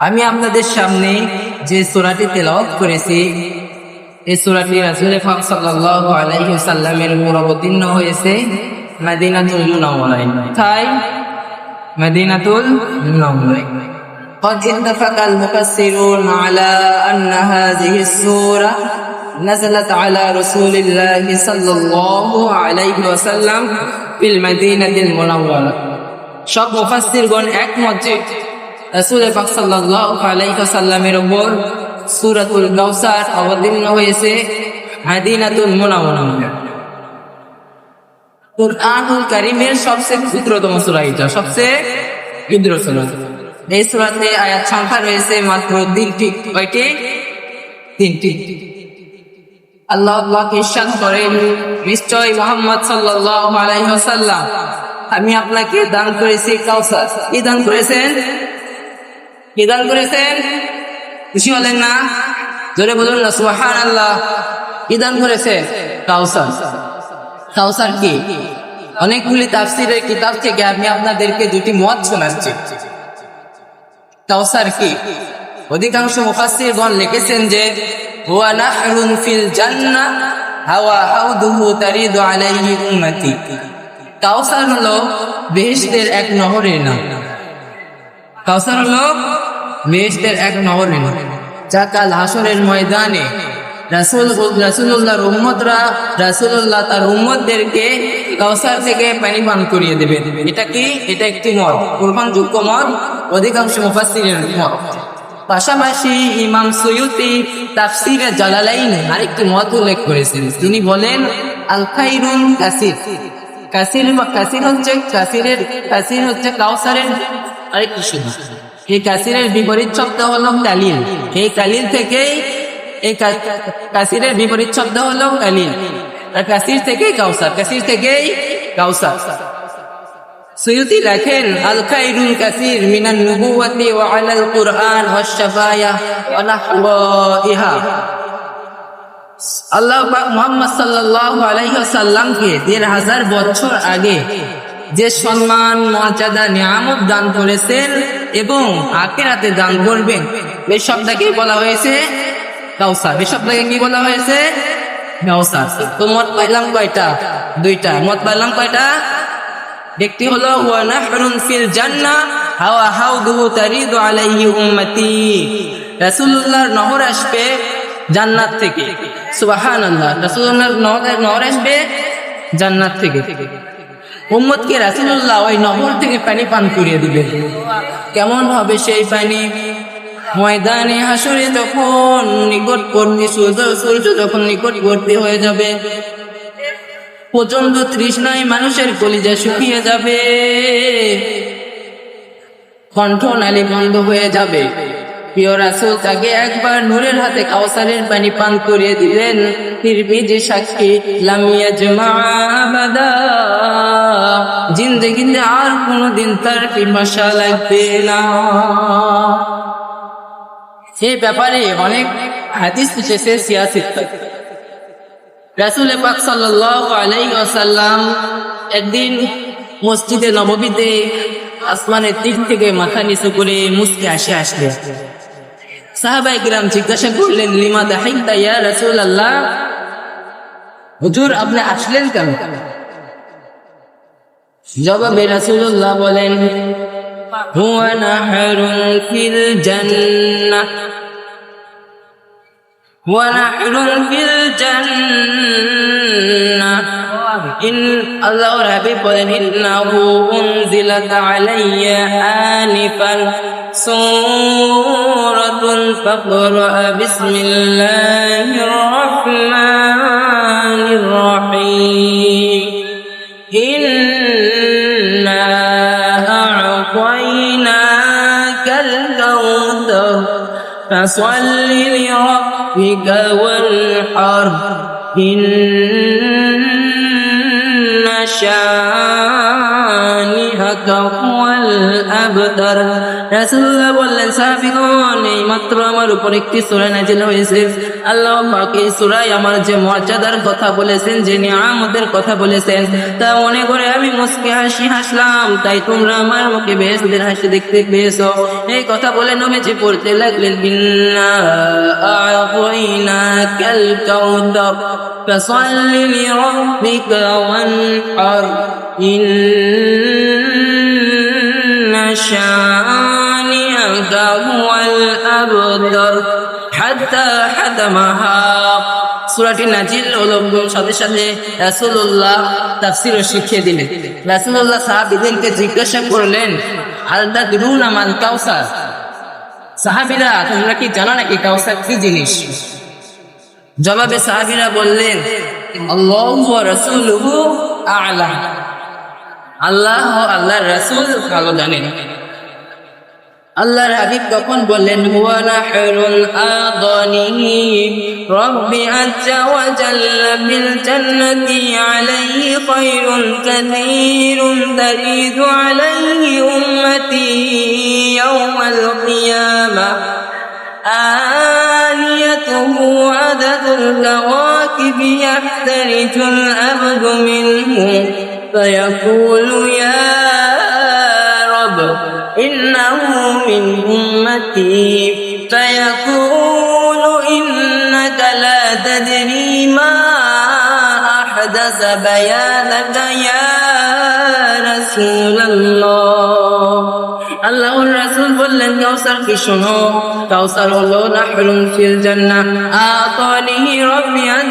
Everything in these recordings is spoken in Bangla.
আমি আপনাদের সামনে যে সূরাটি তেলাওয়াত করেছি এই সূরাটি রাসূল পাক সাল্লাল্লাহু আলাইহি ওয়াসাল্লামের উপর অবতীর্ণ হয়েছে মদিনাতুল মুনাওয়ারায় তাই মদিনাতুল মুনাওয়ারায় قد اتفق المفسرون على أن هذه السورة نزلت على رسول الله صلى الله عليه وسلم في المدينة المنورة সব মুফাসসিরগণ একমত যে রাসূল পাক সাল্লাল্লাহু আলাইহি ওয়াসাল্লামের উপর সূরাতুল কাউসার অবতীর্ণ হয়েছে মদিনাতুল মুনাওয়ারা। কুরআনুল কারীমের সবচেয়ে ক্ষুদ্রতম সূরা এটা, সবচেয়ে ক্ষুদ্র সূরা। এই সূরাতে আয়াত সংখ্যা রয়েছে মাত্র তিনটি, কয়টি? তিনটি। আল্লাহ আল্লাহ ইরশাদ করেন, নিশ্চয় মোহাম্মদ সাল্লাল্লাহু আলাইহি ওয়াসাল্লাম, আমি আপনাকে দান করেছি কাউসার। কি দান করেছেন? কি করেছেন? খুশি হলেন না। জোরে বলুন না, সুবহানাল্লাহ। কি দান করেছেন কাউসার। কাউসার কি? অনেকগুলি তাফসিরের কিতাব থেকে আমি আপনাদেরকে দুটি মত শোনাচ্ছি। কাউসার কি? অধিকাংশ মুফাসসিরগণ লিখেছেন যে, হুয়া নাহরুন ফিল জান্নাহ হাওয়া হাউদুহু তারিদু আলাইহি উম্মতি। কাউসার হলো বেহেশতের এক নহরের নাম। কাউসার হলো বেহেশতের এক নাম যা কাল হাসরের ময়দানে রাসূল রাসূলুল্লাহর উম্মতরা, রাসূলুল্লাহ তার উম্মতদেরকে কাউসার থেকে পানি পান করিয়ে দেবেন। এটা কি? এটা একটি মত গ্রহণযোগ্য মত অধিকাংশ মুফাসসিরের মত পাশাপাশি ইমাম সৈয়দি তাফসিরে জালালাইন আরেকটি মত উল্লেখ করেছেন। তিনি বলেন আল খাইরুন কাসির কাসির কাসির হচ্ছে কাসিরের কাসির হচ্ছে কাউসারের আরেকটি শুধু এই কাসিরের বিপরীত শব্দ হলো কালিল। এই কালিল থেকেই এই কাসিরের বিপরীত শব্দ হলো কালিল। কাসির থেকেই কাউসার, কাসির থেকেই কাউসার। লেখেন আল খাইরুল কাসির মিনান নুবুওয়াতি ওয়া আলাল কুরআন ওয়াশ আল্লাহ মুহাম্মদ সাল্লাল্লাহু আলাইহি ওয়াসাল্লামকে দেড় হাজার বছর আগে যে সম্মান, মর্যাদা, নিয়ামত দান করেছেন এবং আখিরাতে দান করবেন। এই বলা হয়েছে কাউসার। এই কি বলা হয়েছে? কাউসার। তো মত পাইলাম কয়টা? দুইটা। মত পাইলাম কয়টা? একটি হলো ফিল জান্নাহ নহর আসবে জান্নাত থেকে। নহর আসবে জান্নাত থেকে। উম্মতকে রাসূলুল্লাহ ওই নহর থেকে পানি পান করিয়ে দিবে। কেমন হবে সেই পানি? ময়দানে হাসরে যখন নিকটবর্তী সূর্য সূর্য যখন নিকটবর্তী হয়ে যাবে প্রচণ্ড তৃষ্ণায় মানুষের কলিজা শুকিয়ে যাবে। কণ্ঠ নালী বন্ধ হয়ে যাবে। প্রিয় রাসূল, তাকে একবার নূরের হাতে কাউসারের পানি পান করিয়ে দিলেন। সাক্ষী লামিয়া জমা জিন্দগিতে আর কোনোদিন তার পিপাসা লাগবে না। এই ব্যাপারে অনেক হাদিস এসেছে সিয়াসিত। রাসুল পাক সাল্লাল্লাহু আলাইহি ওয়াসাল্লাম একদিন মসজিদে নববীতে আসমানের দিক থেকে মাথা নিচু করে মুসকে আসে আসলে সাহাবাই গ্রাম জিজ্ঞাসা করলেন, লিমা দাহিদা ইয়া আল্লাহ হুজুর, আপনি আসলেন কেন? জবাবে রাসুল্লাহ বলেন, হুয়া নাহরুন ফিল জান্নাহ। হুয়া নাহরুন ফিল ইন আল্লাহর হাবিব বলেন, ইন্নাহু উনজিলাত আলাইয়া আনিফান সুন فاقرأ بسم الله الرحمن الرحيم. إنا أعطيناك الكوثر فصل لربك والحر إن شاء আবতার রাসূলুল্লাহ বললেন, সাহাবীগণ, এই আমার উপর একটি সূরা নাযিল হয়েছে। আল্লাহ পাক আমার যে মর্যাদার কথা বলেছেন, যে নিয়ামতের কথা বলেছেন, তা মনে করে আমি মুস্কি হাসি হাসলাম। তাই তোমরা আমার মুখে বেহেশতের হাসি দেখতে পেয়েছ। এই কথা বলে নবীজি পড়তে লাগলেন, ইন্না আ'তাইনাকাল ইন্না শানি'াকা হুয়াল আবতার হাত্তা হাতামাহা সুরাটি নাজিল হলো সাথে সাথে রাসূলুল্লাহ তাফসীরও শিখিয়ে দিলেন। রাসূলুল্লাহ সাহাবীদেরকে জিজ্ঞাসা করলেন আলদা দুরুন আমাল কাউসার? সাহাবীরা, তোমরা কি জানো নাকি কাউসার কি জিনিস? জবাবে সাহাবিরা বললেন, আল্লাহু ওয়া রাসূলুহু আ'লাম আল্লাহ ও আল্লাহর রাসূল ভালো জানেন আল্লাহর হাবিব তখন বললেন হুয়া নাহরুল আদানি রব্বি আজ্জা ওয়া জাল্লা বিল জান্নাতি আলাইহি খায়রুন কাসীরুন তারিদু আলাইহি উম্মতি ইয়াওমাল কিয়ামা آنيته عدد الكواكب يحترج الأبد منه فيقول يا رب إنه من أمتي فيقول إنك لا تدري ما أحدث بيانك يا رسول الله আল্লাহর রাসূল বললেন কাউসার কি শোনো কাউসার হলো নাহরুন ফিল জান্নাহ আতানিহি রাব্বি আজ্জা ওয়া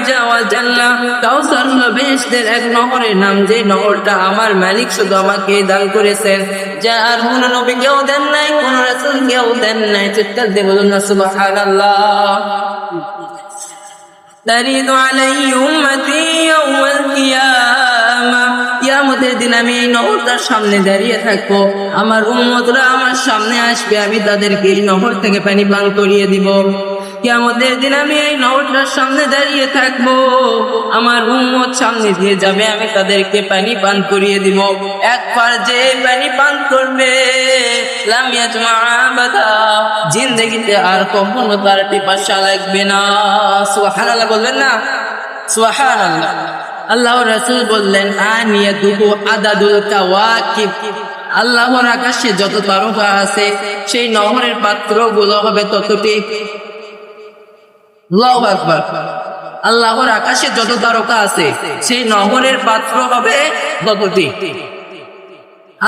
জাল্লা কাউসার হলো বেহেশতের এক নহরের নাম যে নহরটা আমার মালিক শুধু আমাকে দান করেছেন যা আর কোন নবী কেউ দেন নাই কোন রাসূল কেউ দেন নাই চিৎকার দিয়ে বলুন না সুবহানাল্লাহ ترد علي أمتي يوم القيامة কিয়ামতের দিন আমি এই নহরটার সামনে দাঁড়িয়ে থাকবো আমার উম্মতরা আমার সামনে আসবে আমি তাদেরকে এই নহর থেকে পানি পান করিয়ে দিব কিয়ামতের দিন আমি এই নহরটার সামনে দাঁড়িয়ে থাকব। আমার উম্মত সামনে দিয়ে যাবে, আমি তাদেরকে পানি পান করিয়ে দিব। একবার যে পানি পান করবে জিন্দগিতে আর কখনো তার পিপাসা লাগবে না। সুবহানাল্লাহ বললেন না? সুবহানাল্লাহ। আল্লাহ রাসূল বললেন আনিয়া দুবু আদাদুল কাওয়াকিব। আল্লাহর আকাশে যত তারকা আছে, সেই নহরের পাত্রগুলো হবে ততটি। আল্লাহু আল্লাহর আকাশে যত তারকা আছে, সেই নগরের পাত্র হবে গগতি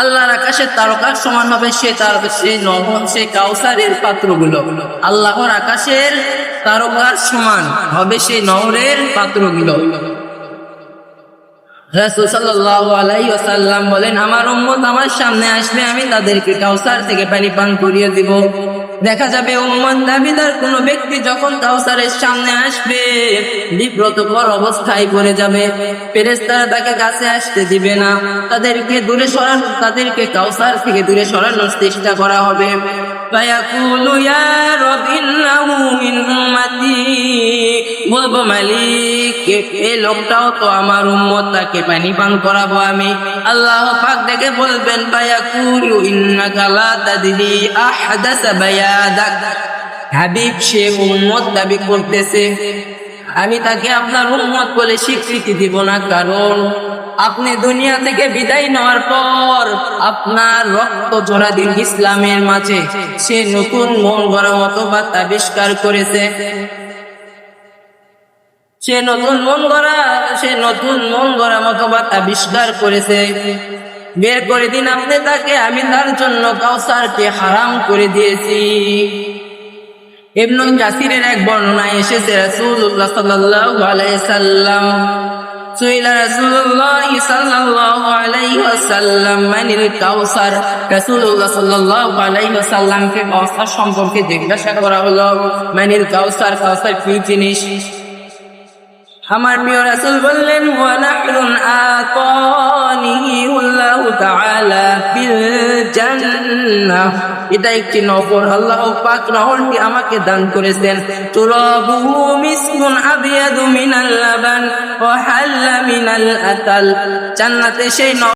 আল্লাহর আকাশের তারকার সমান হবে সে তার, সেই নগর সেই কাউসারের পাত্রগুলো। আল্লাহর আকাশের তারকার সমান হবে সেই নহরের পাত্রগুলো। রাসূল সাল্লাল্লাহু বলেন, আমার উম্মত আমার সামনে আসবে আমি তাদেরকে কাউসার থেকে পানি পান করিয়ে দিব। দেখা যাবে উম্মত দাবিদার কোন ব্যক্তি যখন কাউসারের সামনে আসবে বিব্রতকর অবস্থায় পড়ে যাবে। ফেরেশতারা তাকে কাছে আসতে দিবে না। তাদেরকে দূরে সরানো, তাদেরকে কাউসার থেকে দূরে সরানোর চেষ্টা করা হবে। ফায়াকুলু يا رب إنه من أمتي, বলব মালিক, এই লোকটাও তো আমার উম্মত, তাকে পানি পান করাবো আমি। আল্লাহ পাক দেখে বলবেন বায়াকুলু ইন্নাকা লা তাদরি আহদাসা বায়াদাক। হাবিব সে উম্মত দাবি করতেছে। আমি তাকে আপনার উম্মত বলে স্বীকৃতি দিব না, কারণ আপনি দুনিয়া থেকে বিদায় নেওয়ার পর আপনার রক্ত জোড়া দিন ইসলামের মাঝে সে নতুন মন গড়া মতবাদ আবিষ্কার করেছে। সে নতুন মন গড়া, সে নতুন মন গড়া মতবাদ আবিষ্কার করেছে। বের করে দিন আপনি তাকে, আমি তার জন্য কাউসারকে হারাম করে দিয়েছি। ইবনুল কাসিরের এক বর্ণনায় এসেছে, রাসূলুল্লাহ সাল্লাল্লাহু আলাইহি সাল্লাম। সুইলা রাসূলুল্লাহ সাল্লাল্লাহু আলাইহি ওয়াসাল্লাম, মানিল কাউসার রাসূলুল্লাহ সাল্লাল্লাহু আলাইহি ওয়াসাল্লামকে কাউসার সম্পর্কে জিজ্ঞাসা করা হলো, মানিল কাউসার কাউসার কি জিনিস? আমার প্রিয় রাসূল বললেন, ওয়া নাহরুন আতানিহি তাআলা ফিল জান্নাহ। এটা একটি নফর আল্লাহ পাক নহরটি আমাকে দান করেছেন। তুরাবুহু মিসকুন আবিয়াদু মিনাল লাবান ওয়া হাল্লা মিনাল আতাল। জান্নাতে সেই